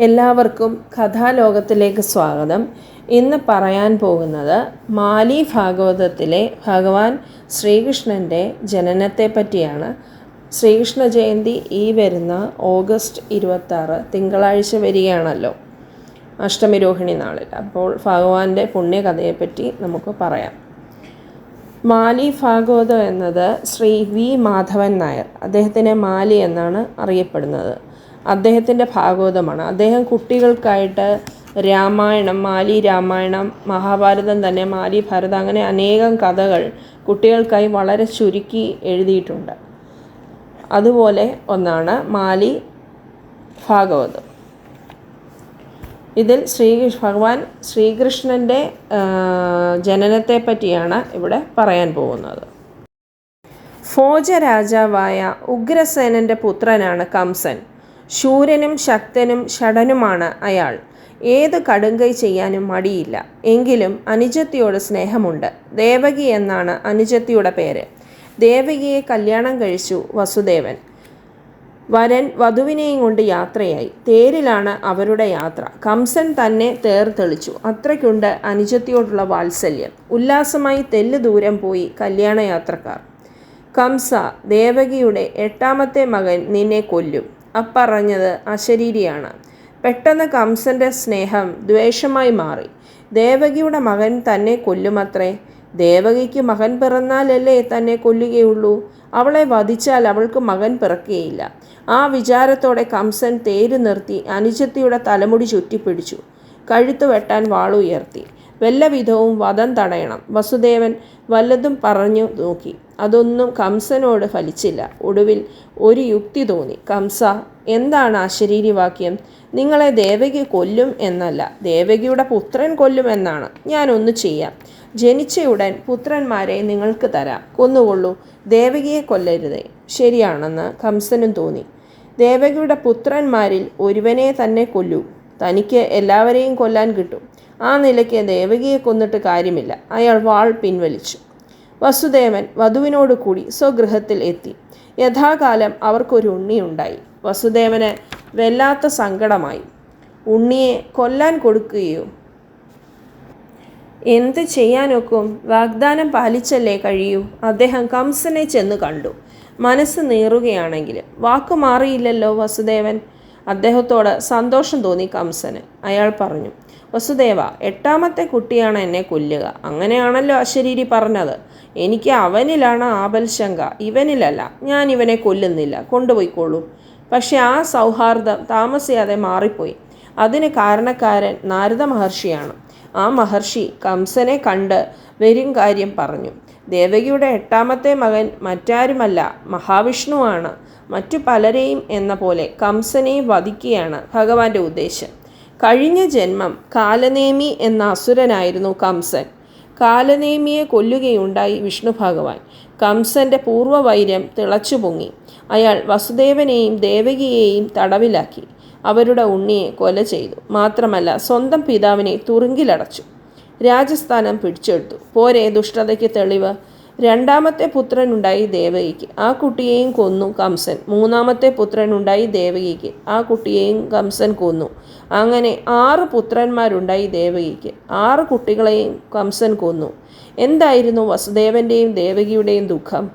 എല്ലാവർക്കും കഥാലോകത്തിലേക്ക് സ്വാഗതം. ഇന്ന് പറയാൻ പോകുന്നത് മാലി ഭാഗവതത്തിലെ ഭഗവാൻ ശ്രീകൃഷ്ണന്റെ ജനനത്തെ പറ്റിയാണ്. ശ്രീകൃഷ്ണ ജയന്തി ഈ വരുന്ന ഓഗസ്റ്റ് ഇരുപത്താറ് തിങ്കളാഴ്ച വരികയാണല്ലോ. അഷ്ടമിരോഹിണി നാളിൽ. അപ്പോൾ ഭഗവാന്റെ പുണ്യകഥയെപ്പറ്റി നമുക്ക് പറയാം. മാലി ഭാഗവതം എന്നത് ശ്രീ വി മാധവൻ നായർ. അദ്ദേഹത്തിനെ മാലി എന്നാണ് അറിയപ്പെടുന്നത്. അദ്ദേഹത്തിന്റെ ഭാഗവതമാണ് അദ്ദേഹം കുട്ടികൾക്കായിട്ട് രാമായണം മാലി രാമായണം മഹാഭാരതം തന്നെ മാലി ഭാരതം അങ്ങനെ അനേകം കഥകൾ കുട്ടികൾക്കായി വളരെ ചുരുക്കി എഴുതിയിട്ടുണ്ട്. അതുപോലെ ഒന്നാണ് മാലി ഭാഗവതം. ഇതിൽ ശ്രീ ഭഗവാൻ ശ്രീകൃഷ്ണന്റെ ജനനത്തെ പറ്റിയാണ് ഇവിടെ പറയാൻ പോകുന്നത്. ഫോജ രാജാവായ ഉഗ്രസേനന്റെ പുത്രനാണ് കംസൻ. ശൂരനും ശക്തനും ഷടനുമാണ് അയാൾ. ഏത് കടുങ്കൈ ചെയ്യാനും മടിയില്ല. എങ്കിലും അനുജത്തിയോട് സ്നേഹമുണ്ട്. ദേവകി എന്നാണ് അനുജത്തിയുടെ പേര്. ദേവകിയെ കല്യാണം കഴിച്ചു വസുദേവൻ. വരൻ വധുവിനെയും കൊണ്ട് യാത്രയായി. തേരിലാണ് അവരുടെ യാത്ര. കംസൻ തന്നെ തേർ തെളിച്ചു. അത്രയ്ക്കുണ്ട് അനുജത്തിയോടുള്ള വാത്സല്യം. ഉല്ലാസമായി തെല്ല് ദൂരം പോയി കല്യാണയാത്രക്കാർ. കംസ ദേവകിയുടെ എട്ടാമത്തെ മകൻ നിന്നെ കൊല്ലും. അപ്പറഞ്ഞത് അശരീരിയാണ്. പെട്ടെന്ന് കംസന്റെ സ്നേഹം ദ്വേഷമായി മാറി. ദേവകിയുടെ മകൻ തന്നെ കൊല്ലുമത്രേ? ദേവകിക്ക് മകൻ പിറന്നാലല്ലേ തന്നെ കൊല്ലുകയുള്ളൂ? അവളെ വധിച്ചാൽ അവൾക്ക് മകൻ പിറക്കുകയില്ല. ആ വിചാരത്തോടെ കംസൻ തേര് നിർത്തി അനുജത്തിയുടെ തലമുടി ചുറ്റിപ്പിടിച്ചു. കഴുത്ത് വെട്ടാൻ വാളുയർത്തി. വല്ലവിധവും വധം തടയണം. വസുദേവൻ വല്ലതും പറഞ്ഞു നോക്കി. അതൊന്നും കംസനോട് ഫലിച്ചില്ല. ഒടുവിൽ ഒരു യുക്തി തോന്നി. കംസ എന്താണ് ആ വാക്യം നിങ്ങളെ ദേവകി കൊല്ലും എന്നല്ല. ദേവകിയുടെ പുത്രൻ കൊല്ലും എന്നാണ്. ഞാനൊന്ന് ചെയ്യാം. ജനിച്ചയുടൻ പുത്രന്മാരെ നിങ്ങൾക്ക് തരാം. കൊന്നുകൊള്ളൂ. ദേവകിയെ കൊല്ലരുതേ. ശരിയാണെന്ന് കംസനും തോന്നി. ദേവകിയുടെ പുത്രന്മാരിൽ ഒരുവനെ തന്നെ കൊല്ലൂ. തനിക്ക് എല്ലാവരെയും കൊല്ലാൻ കിട്ടും. ആ നിലയ്ക്ക് ദേവകിയെ കൊന്നിട്ട് കാര്യമില്ല. അയാൾ വാൾ പിൻവലിച്ചു. വസുദേവൻ വധുവിനോട് കൂടി സ്വഗൃഹത്തിൽ എത്തി. യഥാകാലം അവർക്കൊരു ഉണ്ണിയുണ്ടായി. വസുദേവന് വല്ലാത്ത സങ്കടമായി. ഉണ്ണിയെ കൊല്ലാൻ കൊടുക്കുകയോ? എന്ത് ചെയ്യാനൊക്കും? വാഗ്ദാനം പാലിച്ചല്ലേ കഴിയൂ? അദ്ദേഹം കംസനെ ചെന്ന് കണ്ടു. മനസ്സ് നീറുകയാണെങ്കിൽ. വാക്ക് മാറിയില്ലല്ലോ വസുദേവൻ? അദ്ദേഹത്തോട് സന്തോഷം തോന്നി കംസന്. അയാൾ പറഞ്ഞു വസുദേവ എട്ടാമത്തെ കുട്ടിയാണ് എന്നെ കൊല്ലുക. അങ്ങനെയാണല്ലോ അശരീരി പറഞ്ഞത്. എനിക്ക് അവനിലാണ് ആപൽശങ്ക ഇവനിലല്ല ഞാൻ ഇവനെ കൊല്ലുന്നില്ല. കൊണ്ടുപോയിക്കോളൂ. പക്ഷെ ആ സൗഹാർദ്ദം താമസിയാതെ മാറിപ്പോയി. അതിന് കാരണക്കാരൻ നാരദ മഹർഷിയാണ്. ആ മഹർഷി കംസനെ കണ്ട് വരും കാര്യം പറഞ്ഞു. ദേവകിയുടെ എട്ടാമത്തെ മകൻ മറ്റാരുമല്ല മഹാവിഷ്ണുവാണ്. മറ്റു പലരെയും എന്ന പോലെ കംസനെയും വധിക്കുകയാണ് ഭഗവാന്റെ ഉദ്ദേശം. കഴിഞ്ഞ ജന്മം കാലനേമി എന്ന അസുരനായിരുന്നു കംസൻ. കാലനേമിയെ കൊല്ലുകയുണ്ടായി വിഷ്ണു ഭഗവാൻ. കംസന്റെ പൂർവവൈര്യം തിളച്ചു പൊങ്ങി. അയാൾ വസുദേവനെയും ദേവകിയെയും തടവിലാക്കി. അവരുടെ ഉണ്ണിയെ കൊല ചെയ്തു. മാത്രമല്ല സ്വന്തം പിതാവിനെ തുറുങ്കിലടച്ചു. രാജസ്ഥാനം പിടിച്ചെടുത്തു. പോരെ ദുഷ്ടതയ്ക്ക് തെളിവ്? രണ്ടാമത്തെ പുത്രനുണ്ടായി ദേവകിക്ക്. ആ കുട്ടിയെയും കൊന്നു കംസൻ. മൂന്നാമത്തെ പുത്രനുണ്ടായി ദേവകിക്ക്. ആ കുട്ടിയെയും കംസൻ കൊന്നു. അങ്ങനെ ആറ് പുത്രന്മാരുണ്ടായി ദേവകിക്ക്. ആറ് കുട്ടികളെയും കംസൻ കൊന്നു. എന്തായിരുന്നു വസുദേവന്റെയും ദേവകിയുടെയും ദുഃഖം?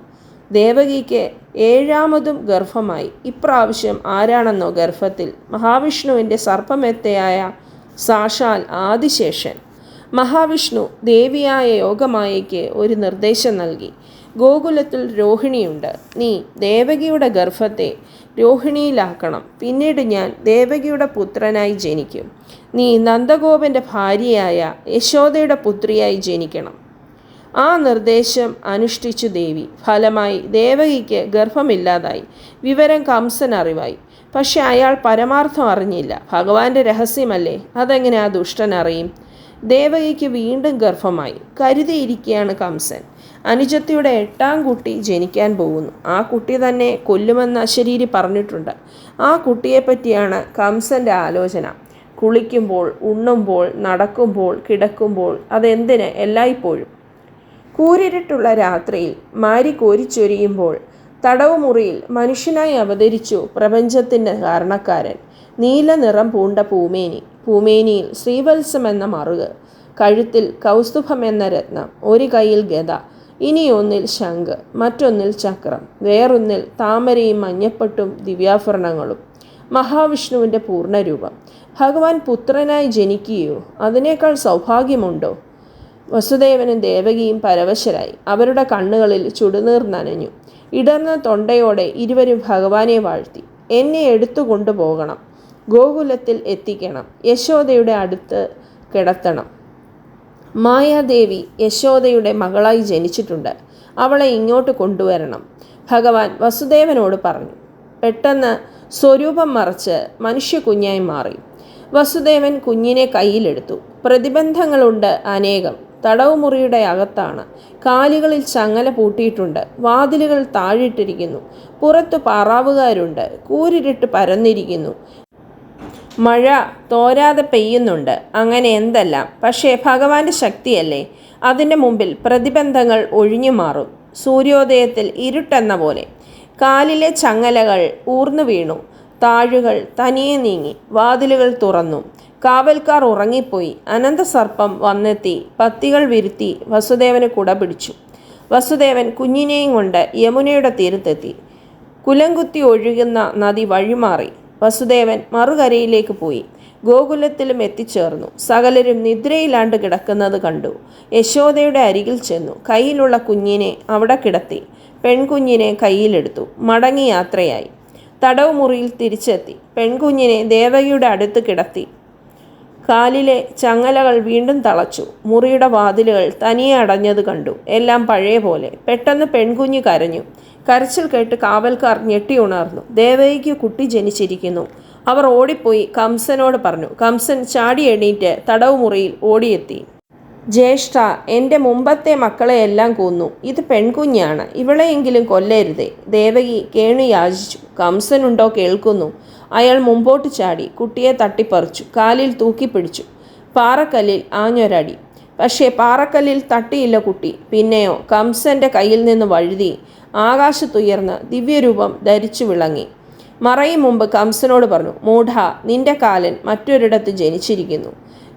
ദേവകിക്ക് ഏഴാമതും ഗർഭമായി. ഇപ്രാവശ്യം ആരാണെന്നോ ഗർഭത്തിൽ. മഹാവിഷ്ണുവിന്റെ സർപ്പമെത്തയായ സാക്ഷാൽ ആദിശേഷൻ. മഹാവിഷ്ണു ദേവിയായ യോഗമായയ്ക്ക് ഒരു നിർദ്ദേശം നൽകി. ഗോകുലത്തിൽ രോഹിണിയുണ്ട്. നീ ദേവകിയുടെ ഗർഭത്തെ രോഹിണിയിലാക്കണം. പിന്നീട് ഞാൻ ദേവകിയുടെ പുത്രനായി ജനിക്കും. നീ നന്ദഗോപന്റെ ഭാര്യയായ യശോദയുടെ പുത്രിയായി ജനിക്കണം. ആ നിർദ്ദേശം അനുഷ്ഠിച്ചു ദേവി. ഫലമായി ദേവകിക്ക് ഗർഭമില്ലാതായി. വിവരം കംസൻ അറിവായി. പക്ഷെ അയാൾ പരമാർത്ഥം അറിഞ്ഞില്ല. ഭഗവാന്റെ രഹസ്യമല്ലേ? അതെങ്ങനെ ആ ദുഷ്ടൻ അറിയും? ദേവകിക്ക് വീണ്ടും ഗർഭമായി. കരുതിയിരിക്കുകയാണ് കംസൻ. അനുജത്തിയുടെ എട്ടാം കുട്ടി ജനിക്കാൻ പോകുന്നു. ആ കുട്ടി തന്നെ കൊല്ലുമെന്ന് അശരീരി പറഞ്ഞിട്ടുണ്ട്. ആ കുട്ടിയെപ്പറ്റിയാണ് കംസന്റെ ആലോചന. കുളിക്കുമ്പോൾ ഉണ്ണുമ്പോൾ നടക്കുമ്പോൾ കിടക്കുമ്പോൾ അതെന്തിന് എല്ലായ്പ്പോഴും? കൂരിരുട്ടുള്ള രാത്രിയിൽ മാരി കോരിച്ചൊരിയുമ്പോൾ തടവുമുറിയിൽ മനുഷ്യനായി അവതരിച്ചു പ്രപഞ്ചത്തിന്റെ കാരണക്കാരൻ. നീല നിറം പൂണ്ട പൂമേനി. പൂമേനിയിൽ ശ്രീവത്സം എന്ന മറുക്. കഴുത്തിൽ കൗസ്തുഭം എന്ന രത്നം. ഒരു കൈയിൽ ഗത ഇനിയൊന്നിൽ ശംഖ്. മറ്റൊന്നിൽ ചക്രം. വേറൊന്നിൽ താമരയും മഞ്ഞപ്പെട്ടും ദിവ്യാഭരണങ്ങളും. മഹാവിഷ്ണുവിന്റെ പൂർണരൂപം. ഭഗവാൻ പുത്രനായി ജനിക്കുകയോ അതിനേക്കാൾ സൗഭാഗ്യമുണ്ടോ? വസുദേവനും ദേവകിയും പരവശരായി. അവരുടെ കണ്ണുകളിൽ ചുടുനീർ നനഞ്ഞു. ഇടർന്ന തൊണ്ടയോടെ ഇരുവരും ഭഗവാനെ വാഴ്ത്തി. എന്നെ എടുത്തു കൊണ്ടുപോകണം ഗോകുലത്തിൽ എത്തിക്കണം. യശോദയുടെ അടുത്ത് കിടത്തണം. മായാദേവി യശോദയുടെ മകളായി ജനിച്ചിട്ടുണ്ട്. അവളെ ഇങ്ങോട്ട് കൊണ്ടുവരണം. ഭഗവാൻ വസുദേവനോട് പറഞ്ഞു. പെട്ടെന്ന് സ്വരൂപം മറച്ച് മനുഷ്യ കുഞ്ഞായി മാറി. വസുദേവൻ കുഞ്ഞിനെ കയ്യിലെടുത്തു. പ്രതിബന്ധങ്ങളുണ്ട് അനേകം. തടവുമുറിയുടെ അകത്താണ്. കാലുകളിൽ ചങ്ങല പൂട്ടിയിട്ടുണ്ട്. വാതിലുകൾ താഴിട്ടിരിക്കുന്നു. പുറത്തു പാറാവുകാരുണ്ട്. കൂരിരുട്ട് പരന്നിരിക്കുന്നു. മഴ തോരാതെ പെയ്യുന്നുണ്ട്. അങ്ങനെ എന്തെല്ലാം? പക്ഷേ ഭഗവാന്റെ ശക്തിയല്ലേ? അതിന്റെ മുമ്പിൽ പ്രതിബന്ധങ്ങൾ ഒഴിഞ്ഞു മാറും. സൂര്യോദയത്തിൽ ഇരുട്ടെന്ന പോലെ. കാലിലെ ചങ്ങലകൾ ഊർന്നു വീണു. താഴുകൾ തനിയെ നീങ്ങി. വാതിലുകൾ തുറന്നു. കാവൽക്കാർ ഉറങ്ങിപ്പോയി. അനന്തസർപ്പം വന്നെത്തി. പത്തികൾ വിരുത്തി വസുദേവന് കുട പിടിച്ചു. വസുദേവൻ കുഞ്ഞിനെയും കൊണ്ട് യമുനയുടെ തീരത്തെത്തി. കുലംകുത്തി ഒഴുകുന്ന നദി വഴിമാറി. വസുദേവൻ മറുകരയിലേക്ക് പോയി. ഗോകുലത്തിലും എത്തിച്ചേർന്നു. സകലരും നിദ്രയിലാണ്ട് കിടക്കുന്നത് കണ്ടു. യശോദയുടെ അരികിൽ ചെന്നു. കയ്യിലുള്ള കുഞ്ഞിനെ അവിടെ കിടത്തി. പെൺകുഞ്ഞിനെ കയ്യിലെടുത്തു. മടങ്ങി യാത്രയായി തടവ് മുറിയിൽ തിരിച്ചെത്തി. പെൺകുഞ്ഞിനെ ദേവകിയുടെ അടുത്ത് കിടത്തി. കാലിലെ ചങ്ങലകൾ വീണ്ടും തളച്ചു. മുറിയുടെ വാതിലുകൾ തനിയെ അടഞ്ഞത് കണ്ടു. എല്ലാം പഴയ പോലെ. പെട്ടെന്ന് പെൺകുഞ്ഞ് കരഞ്ഞു. കരച്ചിൽ കേട്ട് കാവൽക്കാർ ഞെട്ടി ഉണർന്നു. ദേവകിക്ക് കുട്ടി ജനിച്ചിരിക്കുന്നു. അവർ ഓടിപ്പോയി കംസനോട് പറഞ്ഞു. കംസൻ ചാടി എണീറ്റ് തടവ് മുറിയിൽ ഓടിയെത്തി. ജ്യേഷ്ഠ എന്റെ മുമ്പത്തെ മക്കളെയെല്ലാം കൊന്നു. ഇത് പെൺകുഞ്ഞാണ്. ഇവളെയെങ്കിലും കൊല്ലരുതേ. ദേവകി കേണു യാചിച്ചു. കംസനുണ്ടോ കേൾക്കുന്നു. അയാൾ മുമ്പോട്ട് ചാടി കുട്ടിയെ തട്ടിപ്പറിച്ചു. കാലിൽ തൂക്കിപ്പിടിച്ചു പാറക്കല്ലിൽ ആഞ്ഞൊരടി. പക്ഷേ പാറക്കല്ലിൽ തട്ടിയില്ല കുട്ടി. പിന്നെയോ കംസന്റെ കയ്യിൽ നിന്ന് വഴുതി ആകാശത്തുയർന്ന് ദിവ്യരൂപം ധരിച്ചു വിളങ്ങി. മറയും മുമ്പ് കംസനോട് പറഞ്ഞു മൂഢ നിന്റെ കാലൻ മറ്റൊരിടത്ത് ജനിച്ചിരിക്കുന്നു.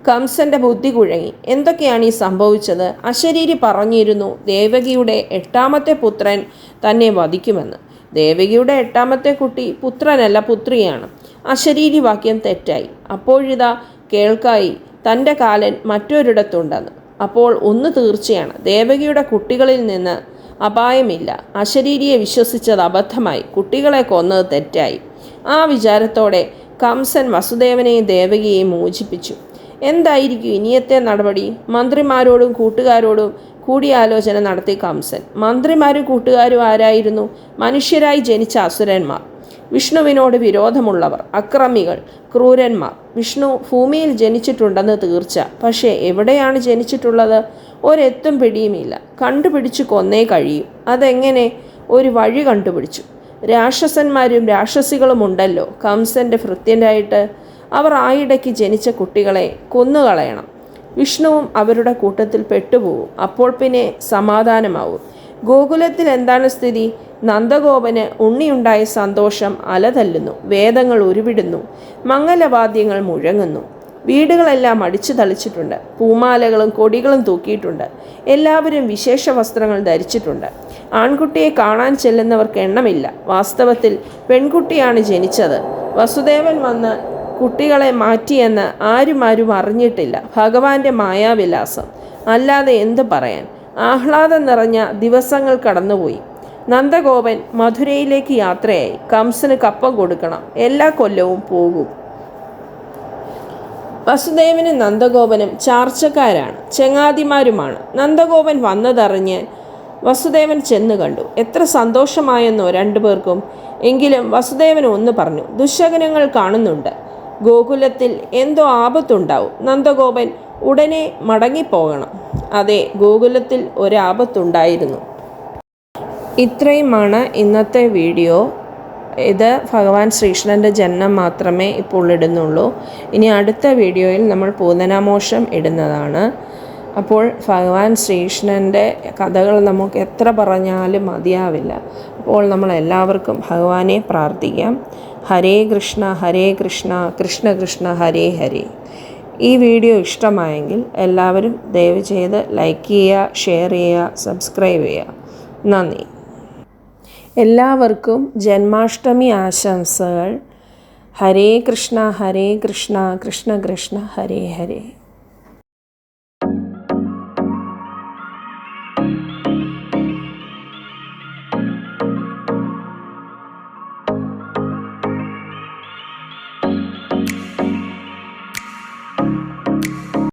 കംസന്റെ ബുദ്ധി കുഴങ്ങി. എന്തൊക്കെയാണ് ഈ സംഭവിച്ചത്? അശരീരി പറഞ്ഞിരുന്നു ദേവകിയുടെ എട്ടാമത്തെ പുത്രൻ തന്നെ വധിക്കുമെന്ന്. ദേവകിയുടെ എട്ടാമത്തെ കുട്ടി പുത്രനല്ല പുത്രിയാണ്. അശരീരി വാക്യം തെറ്റായി. അപ്പോഴിതാ കേൾക്കായി തന്റെ കാലൻ മറ്റൊരിടത്തുണ്ടെന്ന്. അപ്പോൾ ഒന്ന് തീർച്ചയാണ്. ദേവകിയുടെ കുട്ടികളിൽ നിന്ന് അപായമില്ല. അശരീരിയെ വിശ്വസിച്ചത് അബദ്ധമായി. കുട്ടികളെ കൊന്നത് തെറ്റായി. ആ വിചാരത്തോടെ കംസൻ വസുദേവനെയും ദേവകിയെയും മോചിപ്പിച്ചു. എന്തായിരിക്കും ഇനിയത്തെ നടപടി? മന്ത്രിമാരോടും കൂട്ടുകാരോടും കൂടിയാലോചന നടത്തി കംസൻ. മന്ത്രിമാരും കൂട്ടുകാരും ആരായിരുന്നു? മനുഷ്യരായി ജനിച്ച അസുരന്മാർ. വിഷ്ണുവിനോട് വിരോധമുള്ളവർ അക്രമികൾ ക്രൂരന്മാർ. വിഷ്ണു ഭൂമിയിൽ ജനിച്ചിട്ടുണ്ടെന്ന് തീർച്ച. പക്ഷേ എവിടെയാണ് ജനിച്ചിട്ടുള്ളത്? ഒരെത്തും പിടിയുമില്ല. കണ്ടുപിടിച്ചു കൊന്നേ കഴിയും. അതെങ്ങനെ? ഒരു വഴി കണ്ടുപിടിച്ചു. രാക്ഷസന്മാരും രാക്ഷസികളും ഉണ്ടല്ലോ കംസന്റെ ഭൃത്യനായിട്ട്. അവർ ആയിടയ്ക്ക് ജനിച്ച കുട്ടികളെ കൊന്നുകളയണം. വിഷ്ണുവും അവരുടെ കൂട്ടത്തിൽ പെട്ടുപോകും അപ്പോൾ പിന്നെ സമാധാനമാവും. ഗോകുലത്തിൽ എന്താണ് സ്ഥിതി? നന്ദഗോപന് ഉണ്ണിയുണ്ടായ സന്തോഷം അലതല്ലുന്നു. വേദങ്ങൾ ഉരുവിടുന്നു. മംഗലവാദ്യങ്ങൾ മുഴങ്ങുന്നു. വീടുകളെല്ലാം അടിച്ചു തളിച്ചിട്ടുണ്ട്. പൂമാലകളും കൊടികളും തൂക്കിയിട്ടുണ്ട്. എല്ലാവരും വിശേഷ വസ്ത്രങ്ങൾ ധരിച്ചിട്ടുണ്ട്. ആൺകുട്ടിയെ കാണാൻ ചെല്ലുന്നവർക്ക് എണ്ണമില്ല. വാസ്തവത്തിൽ പെൺകുട്ടിയാണ് ജനിച്ചത്. വസുദേവൻ വന്ന് കുട്ടികളെ മാറ്റിയെന്ന് ആരും അറിഞ്ഞിട്ടില്ല. ഭഗവാന്റെ മായാവിലാസം. അല്ലാതെ എന്തു പറയാൻ? ആഹ്ലാദം നിറഞ്ഞ ദിവസങ്ങൾ കടന്നുപോയി. നന്ദഗോപൻ മധുരയിലേക്ക് യാത്രയായി. കംസന് കപ്പം കൊടുക്കണം. എല്ലാ കൊല്ലവും പോകും. വസുദേവനും നന്ദഗോപനും ചാർച്ചക്കാരാണ്. ചെങ്ങാതിമാരുമാണ്. നന്ദഗോപൻ വന്നതറിഞ്ഞ് വസുദേവൻ ചെന്ന് കണ്ടു. എത്ര സന്തോഷമായെന്നോ രണ്ടുപേർക്കും. എങ്കിലും വസുദേവൻ ഒന്ന് പറഞ്ഞു ദുശകനങ്ങൾ കാണുന്നുണ്ട്. ഗോകുലത്തിൽ എന്തോ ആപത്തുണ്ടാവും. നന്ദഗോപൻ ഉടനെ മടങ്ങിപ്പോകണം. അതെ ഗോകുലത്തിൽ ഒരാപത്തുണ്ടായിരുന്നു. ഇത്രയുമാണ് ഇന്നത്തെ വീഡിയോ. ഇത് ഭഗവാൻ ശ്രീകൃഷ്ണന്റെ ജന്മം മാത്രമേ ഇപ്പോൾ ഇടുന്നുള്ളൂ. ഇനി അടുത്ത വീഡിയോയിൽ നമ്മൾ പൂതനാമോഷം ഇടുന്നതാണ്. അപ്പോൾ ഭഗവാൻ ശ്രീകൃഷ്ണന്റെ കഥകൾ നമുക്ക് എത്ര പറഞ്ഞാലും മതിയാവില്ല. അപ്പോൾ നമ്മൾ എല്ലാവർക്കും ഭഗവാനെ പ്രാർത്ഥിക്കാം. ഹരേ കൃഷ്ണ ഹരേ കൃഷ്ണ കൃഷ്ണ കൃഷ്ണ ഹരേ ഹരേ. ഈ വീഡിയോ ഇഷ്ടമായെങ്കിൽ എല്ലാവരും ദയവ് ചെയ്ത് ലൈക്ക് ചെയ്യുക ഷെയർ ചെയ്യുക സബ്സ്ക്രൈബ് ചെയ്യുക. നന്ദി. എല്ലാവർക്കും ജന്മാഷ്ടമി ആശംസകൾ. ഹരേ കൃഷ്ണ ഹരേ കൃഷ്ണ കൃഷ്ണ കൃഷ്ണ ഹരേ ഹരേ.